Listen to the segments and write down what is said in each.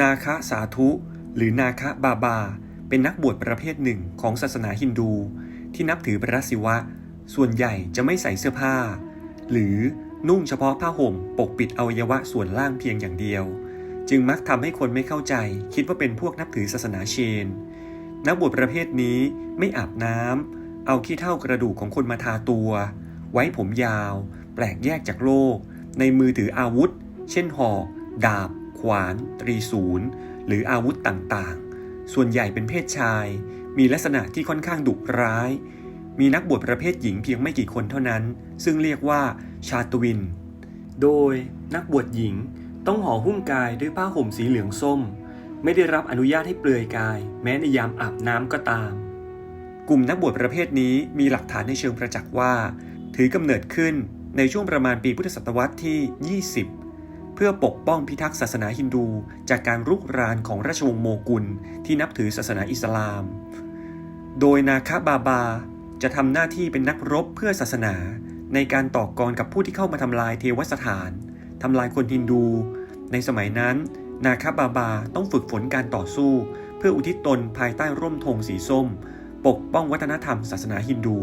นาคสาธุ หรือนาคบาบา เป็นนักบวชประเภทหนึ่งของศาสนาฮินดู ที่นับถือพระศิวะ ส่วนใหญ่จะไม่ใส่เสื้อผ้า หรือนุ่งเฉพาะผ้าห่มปกปิดอวัยวะส่วนล่างเพียงอย่างเดียว จึงมักทำให้คนไม่เข้าใจ คิดว่าเป็นพวกนับถือศาสนาเชน นักบวชประเภทนี้ไม่อาบน้ำเอาขี้เท่ากระดูกของคนมาทาตัว ไว้ผมยาว แปลกแยกจากโลก ในมือถืออาวุธ เช่นหอกดาบ ขวาน ตรีศูนย์ หรืออาวุธต่างๆ ส่วนใหญ่เป็นเพศชาย มีลักษณะที่ค่อนข้างดุร้าย มีนักบวชประเภทหญิงเพียงไม่กี่คนเท่านั้น ซึ่งเรียกว่าชาตวิน โดยนักบวชหญิงต้องห่อหุ้มกายด้วยผ้าห่มสีเหลืองส้ม ไม่ได้รับอนุญาตให้เปลือยกาย แม้ในยามอาบน้ำก็ตาม กลุ่มนักบวชประเภทนี้มีหลักฐานในเชิงประจักษ์ว่า ถือกำเนิดขึ้นในช่วงประมาณปีพุทธศตวรรษที่ 20 เพื่อปกป้องพิทักษ์ศาสนาฮินดู จากการรุกรานของราชวงศ์โมกุลที่นับถือศาสนาอิสลาม โดยนาคาบาบาจะทำหน้าที่เป็นนักรบเพื่อศาสนา ในการต่อกรกับผู้ที่เข้ามาทำลายเทวสถานทำลายคนฮินดู ในสมัยนั้น นาคาบาบาต้องฝึกฝนการต่อสู้ เพื่ออุทิศตนภายใต้ร่มธงสีส้ม ปกป้องวัฒนธรรมศาสนาฮินดู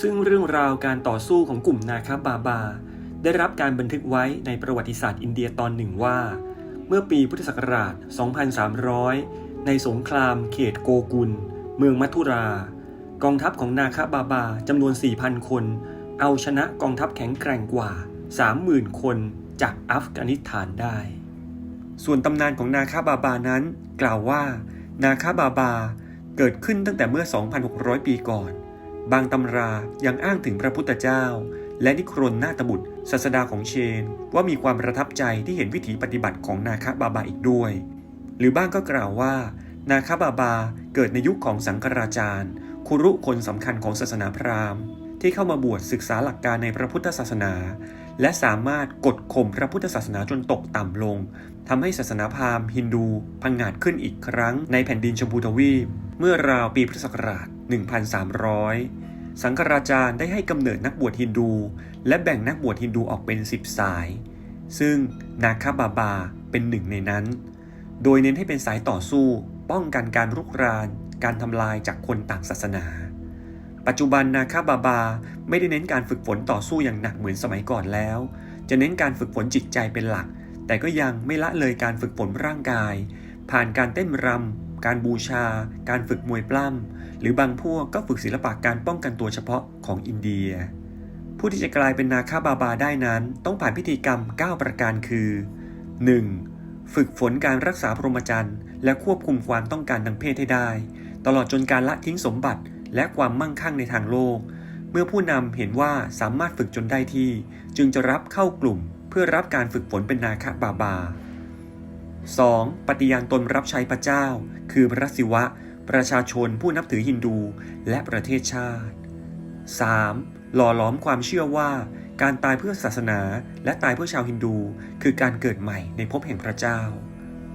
ซึ่งเรื่องราวการต่อสู้ของกลุ่มนาคาบาบา ได้รับการบันทึกไว้ในประวัติศาสตร์อินเดียตอนหนึ่งว่า เมื่อปีพุทธศักราช 2300 ในสงครามเขตโกกุล เมืองมัทุรา กองทัพของนาคาบาบาจำนวน 4,000 คน เอาชนะกองทัพแข็งแกร่งกว่า 30,000 คนจากอัฟกานิสถานได้ ส่วนตำนานของนาคาบาบานั้น กล่าวว่า นาคาบาบาเกิดขึ้นตั้งแต่เมื่อ 2,600 ปีก่อน บางตำรายังอ้างถึงพระพุทธเจ้า และนิครนนาตบุตรศาสดาของเชน ว่ามีความประทับใจที่เห็นวิถีปฏิบัติของนาคบาบาอีกด้วย หรือบ้างก็กล่าวว่า นาคบาบาเกิดในยุคของสังกราจารย์ คุรุคนสำคัญของศาสนาพราหมณ์ ที่เข้ามาบวชศึกษาหลักการในพระพุทธศาสนา และสามารถกดข่มพระพุทธศาสนาจนตกต่ำลงทำให้ศาสนาพราหมณ์ฮินดูพังงาดขึ้นอีกครั้งในแผ่นดินชมพูทวีปเมื่อราวปีพุทธศักราช 1,300 สังฆราจารย์ได้ให้กำเนิดนักบวชฮินดู และแบ่งนักบวชฮินดูออกเป็น10สาย ซึ่งนาคาบาบาเป็นหนึ่งในนั้น โดยเน้นให้เป็นสายต่อสู้ ป้องกันการรุกราน การทำลายจากคนต่างศาสนา ปัจจุบันนาคาบาบาไม่ได้เน้นการฝึกฝนต่อสู้อย่างหนักเหมือนสมัยก่อนแล้ว จะเน้นการฝึกฝนจิตใจเป็นหลัก แต่ก็ยังไม่ละเลยการฝึกฝนร่างกาย ผ่านการเต้นรำ การบูชา การฝึกมวยปล้ำ หรือบางพวกก็ฝึกศิลปะการป้องกันตัวเฉพาะของอินเดีย ผู้ที่จะกลายเป็นนาคาบาบาได้นั้น ต้องผ่านพิธีกรรม 9 ประการคือ 1. ฝึกฝนการรักษาพรหมจรรย์ และควบคุมความต้องการทางเพศให้ได้ ตลอดจนการละทิ้งสมบัติ และความมั่งคั่งในทางโลก เมื่อผู้นำเห็นว่าสามารถฝึกจนได้ที่ จึงจะรับเข้ากลุ่ม เพื่อรับการฝึกฝนเป็นนาคาบาบา 2. ปฏิญาณตนรับใช้พระเจ้า คือพระศิวะ ประชาชนผู้นับถือฮินดูและประเทศชาติ 3. หล่อหลอมความเชื่อว่าการตายเพื่อศาสนาและตายเพื่อชาวฮินดู คือการเกิดใหม่ในภพแห่งพระเจ้า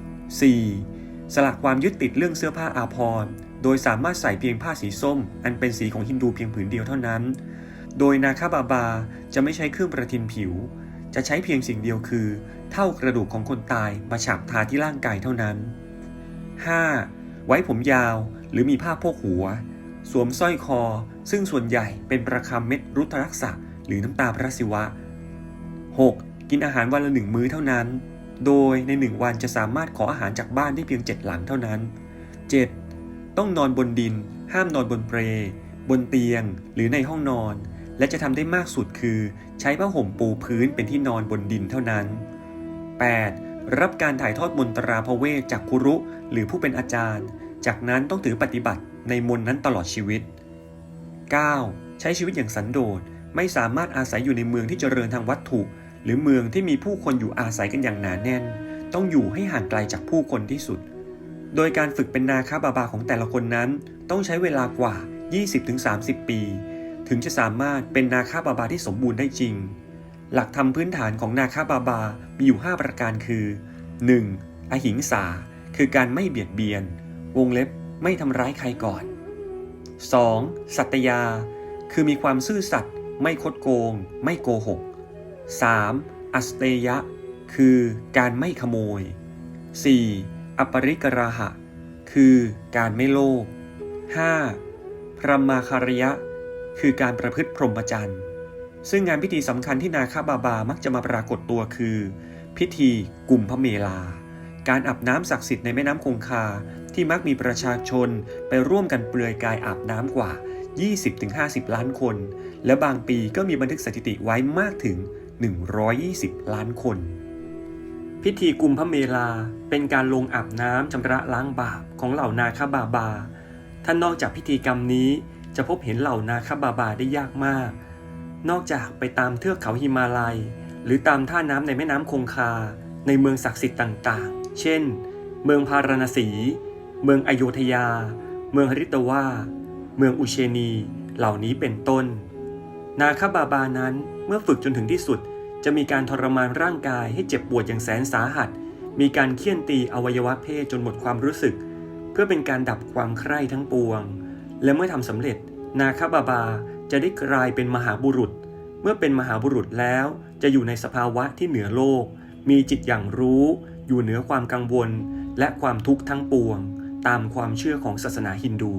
4. สลักความยึดติดเรื่องเสื้อผ้าอาภรณ์ โดยสามารถใส่เพียงผ้าสีส้ม อันเป็นสีของฮินดูเพียงผืนเดียวเท่านั้น โดยนาคาบาบาจะไม่ใช้เครื่องประทินผิว จะใช้เพียงสิ่งเดียวคือ เท่ากระดูกของคนตายมาฉาบทาที่ร่างกายเท่านั้น 5. ไว้ผมยาวหรือมีผ้าโพกหัว สวมสร้อยคอ ซึ่งส่วนใหญ่เป็นประคำเม็ดรุตรักษะหรือน้ำตาพระศิวะ 6. กินอาหารวันละหนึ่งมื้อเท่านั้น โดยในหนึ่งวันจะสามารถขออาหารจากบ้านได้เพียง 7 หลังเท่านั้น 7. ต้องนอนบนดิน ห้ามนอนบนเปลบนเตียง หรือในห้องนอน และจะทำได้มากสุดคือ ใช้ผ้าห่มปูพื้นเป็นที่นอนบนดินเท่านั้น 8. รับการถ่ายทอดมนตราพระเวทจากคุรุหรือผู้เป็นอาจารย์ จากนั้นต้องถือปฏิบัติในมนต์นั้นตลอดชีวิต 9. ใช้ชีวิตอย่างสันโดษไม่สามารถอาศัยอยู่ในเมืองที่เจริญทางวัตถุ หรือเมืองที่มีผู้คนอยู่อาศัยกันอย่างหนาแน่น ต้องอยู่ให้ห่างไกลจากผู้คนที่สุด โดยการฝึกเป็นนาคาบาบาของแต่ละคนนั้น ต้องใช้เวลากว่า 20-30 ปี ถึงจะสามารถเป็นนาคาบาบาที่สมบูรณ์ได้จริง หลักธรรมพื้นฐานของนาคาบาบา มีอยู่ 5 ประการคือ 1. อหิงสา คือการไม่เบียดเบียน วงเล็บไม่ทำร้ายใครก่อน 2. สัตยา คือมีความซื่อสัตย์ไม่คดโกง ไม่โกหก 3. อัสเตยะ คือการไม่ขโมย 4. อปปริกราหะ คือการไม่โลภ 5. พรหมาคารยะ คือการประพฤติพรหมจรรย์ ซึ่งงานพิธีสำคัญที่นาคาบาบามักจะมาปรากฏตัวคือ พิธีกุมพระเมลา การอาบน้ำศักดิ์สิทธิ์ในแม่น้ำคงคา ที่มักมีประชาชนไปร่วมกันเปลือยกายอาบน้ำกว่า 20-50 ล้านคน และบางปีก็มีบันทึกสถิติไว้มากถึง 120 ล้านคน พิธีกุมพระเมลาเป็นการลงอาบน้ำชำระล้างบาปของเหล่านาคาบาบาท่านนอกจากพิธีกรรมนี้ จะพบเห็นเหล่านาคบาบาได้ยากมาก นอกจากไปตามเทือกเขาหิมาลัย หรือตามท่าน้ำในแม่น้ำคงคา ในเมืองศักดิ์สิทธิ์ต่างๆ เช่น เมืองพาราณสี เมืองอโยธยา เมืองฮริตวาเมืองอุเชนี เหล่านี้เป็นต้น นาคบาบานั้นเมื่อฝึกจนถึงที่สุด จะมีการทรมานร่างกายให้เจ็บปวดอย่างแสนสาหัส มีการเคี่ยนตีอวัยวะเพศจนหมดความรู้สึก เพื่อเป็นการดับความใคร่ทั้งปวง และเมื่อทำสำเร็จ นาคบาบาจะได้กลายเป็นมหาบุรุษ เมื่อเป็นมหาบุรุษแล้วจะอยู่ในสภาวะที่เหนือโลก มีจิตอย่างรู้ อยู่เหนือความกังวล และความทุกข์ทั้งปวง ตามความเชื่อของศาสนาฮินดู